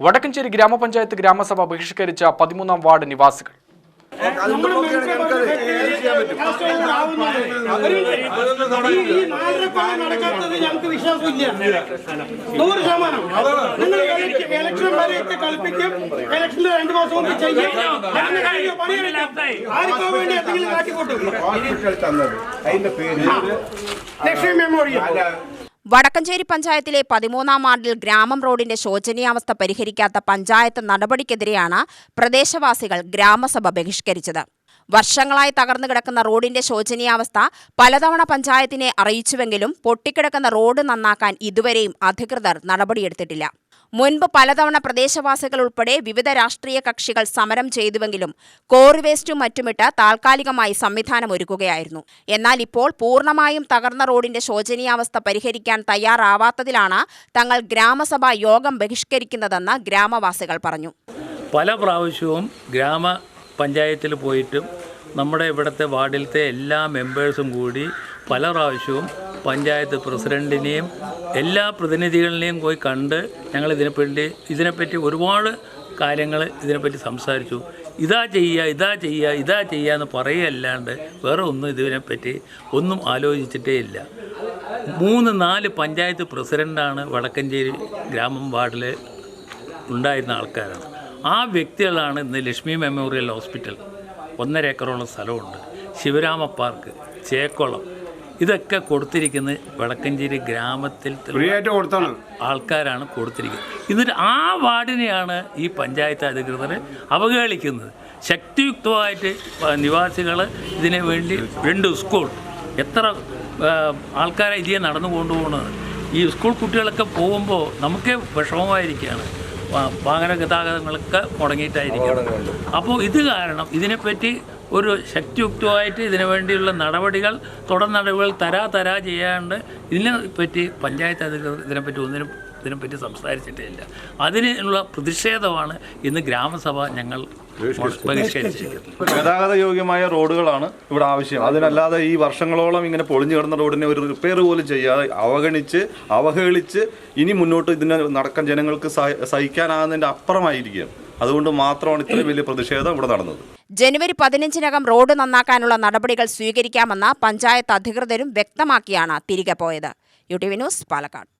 വടക്കഞ്ചേരി ഗ്രാമപഞ്ചായത്ത് ഗ്രാമസഭ ബഹിഷ്കരിച്ച പതിമൂന്നാം വാർഡ് നിവാസികൾ. ഞങ്ങൾക്ക് വിശ്വാസമില്ല മാസം ലക്ഷ്മി മെമ്മോറിയൽ വടക്കഞ്ചേരി പഞ്ചായത്തിലെ പതിമൂന്നാം വാർഡിൽ ഗ്രാമം റോഡിന്റെ ശോചനീയാവസ്ഥ പരിഹരിക്കാത്ത പഞ്ചായത്ത് നടപടിക്കെതിരെയാണ് പ്രദേശവാസികൾ ഗ്രാമസഭ ബഹിഷ്കരിച്ചത്. വർഷങ്ങളായി തകർന്നു കിടക്കുന്ന റോഡിന്റെ ശോചനീയാവസ്ഥ പലതവണ പഞ്ചായത്തിനെ അറിയിച്ചുവെങ്കിലും പൊട്ടിക്കിടക്കുന്ന റോഡ് നന്നാക്കാൻ ഇതുവരെയും അധികൃതർ നടപടിയെടുത്തിട്ടില്ല. മുൻപ് പലതവണ പ്രദേശവാസികൾ ഉൾപ്പെടെ വിവിധ രാഷ്ട്രീയ കക്ഷികൾ സമരം ചെയ്തുവെങ്കിലും കോറി വേസ്റ്റും മറ്റുമിട്ട് താൽക്കാലികമായി സംവിധാനം ഒരുക്കുകയായിരുന്നു. എന്നാൽ ഇപ്പോൾ പൂർണമായും തകർന്ന റോഡിന്റെ ശോചനീയാവസ്ഥ പരിഹരിക്കാൻ തയ്യാറാവാത്തതിലാണ് തങ്ങൾ ഗ്രാമസഭാ യോഗം ബഹിഷ്കരിക്കുന്നതെന്ന് ഗ്രാമവാസികൾ പറഞ്ഞു. പല പ്രാവശ്യവും ഗ്രാമ പഞ്ചായത്തിൽ പോയിട്ടും നമ്മുടെ ഇവിടുത്തെ വാർഡിലത്തെ എല്ലാ മെമ്പേഴ്സും കൂടി പല പ്രാവശ്യവും പഞ്ചായത്ത് പ്രസിഡന്റിനെയും എല്ലാ പ്രതിനിധികളിനെയും പോയി കണ്ട് ഞങ്ങൾ ഇതിനെപ്പറ്റി ഇതിനെപ്പറ്റി ഒരുപാട് കാര്യങ്ങൾ ഇതിനെപ്പറ്റി സംസാരിച്ചു. ഇതാ ചെയ്യുക ഇതാ ചെയ്യുക ഇതാ ചെയ്യുക എന്ന് പറയുകയല്ലാണ്ട് വേറെ ഒന്നും ഇതിനെപ്പറ്റി ഒന്നും ആലോചിച്ചിട്ടേ ഇല്ല. മൂന്ന് നാല് പഞ്ചായത്ത് പ്രസിഡന്റാണ് വടക്കഞ്ചേരി ഗ്രാമം വാർഡിൽ ഉണ്ടായിരുന്ന ആൾക്കാരാണ്. ആ വ്യക്തികളാണ് ഇന്ന് ലക്ഷ്മി മെമ്മോറിയൽ ഹോസ്പിറ്റൽ ഒന്നര ഏക്കറോളം സ്ഥലമുണ്ട്. ശിവരാമ പാർക്ക് ചേക്കുളം ഇതൊക്കെ കൊടുത്തിരിക്കുന്നത് വടക്കഞ്ചേരി ഗ്രാമത്തിൽ ആൾക്കാരാണ് കൊടുത്തിരിക്കുന്നത്. എന്നിട്ട് ആ വാർഡിനെയാണ് ഈ പഞ്ചായത്ത് അധികൃതർ അവഹേളിക്കുന്നത്. ശക്തിയുക്തമായിട്ട് നിവാസികൾ ഇതിനു വേണ്ടി രണ്ട് സ്കൂൾ എത്ര ആൾക്കാരെ ഇതിയെ നടന്നു കൊണ്ടുപോകുന്നത്. ഈ സ്കൂൾ കുട്ടികളൊക്കെ പോകുമ്പോൾ നമുക്കേ വിഷമമായിരിക്കുകയാണ്. വാഹന ഗതാഗതങ്ങളൊക്കെ മുടങ്ങിയിട്ടായിരിക്കും. അപ്പോൾ ഇത് കാരണം ഇതിനെപ്പറ്റി ഒരു ശക്തിയുക്തമായിട്ട് ഇതിനു വേണ്ടിയുള്ള നടപടികൾ തുടർ നടപടികൾ തരാ തരാ ചെയ്യാണ്ട് ഇതിനെപ്പറ്റി പഞ്ചായത്ത് അധികൃതർ ഇതിനെപ്പറ്റി ഒന്നിനും ഇതിനെപ്പറ്റി സംസാരിച്ചിട്ടേ ഇല്ല അതിനുള്ള പ്രതിഷേധമാണ് ഇന്ന് ഗ്രാമസഭ ഞങ്ങൾ ഗതാഗത യോഗ്യമായ റോഡുകളാണ് ഇവിടെ ആവശ്യം. അതിനല്ലാതെ ഈ വർഷങ്ങളോളം ഇങ്ങനെ പൊളിഞ്ഞു കിടന്ന റോഡിനെ ഒരു റിപ്പയർ പോലും ചെയ്യാതെ അവഗണിച്ച് അവഹേളിച്ച് ഇനി മുന്നോട്ട് ഇതിനെ നടക്കാൻ ജനങ്ങൾക്ക് സഹ- സഹിക്കാനാകുന്നതിന്റെ അപ്പുറമായിരിക്കും. അതുകൊണ്ട് മാത്രമാണ് ഇത്രയും വലിയ പ്രതിഷേധം ഇവിടെ നടന്നത്. ജനുവരി പതിനഞ്ചിനകം റോഡ് നന്നാക്കാനുള്ള നടപടികൾ സ്വീകരിക്കാമെന്ന പഞ്ചായത്ത് അധികൃതരും വ്യക്തമാക്കിയാണ് തിരികെ പോയത്. U T V news Palakkad.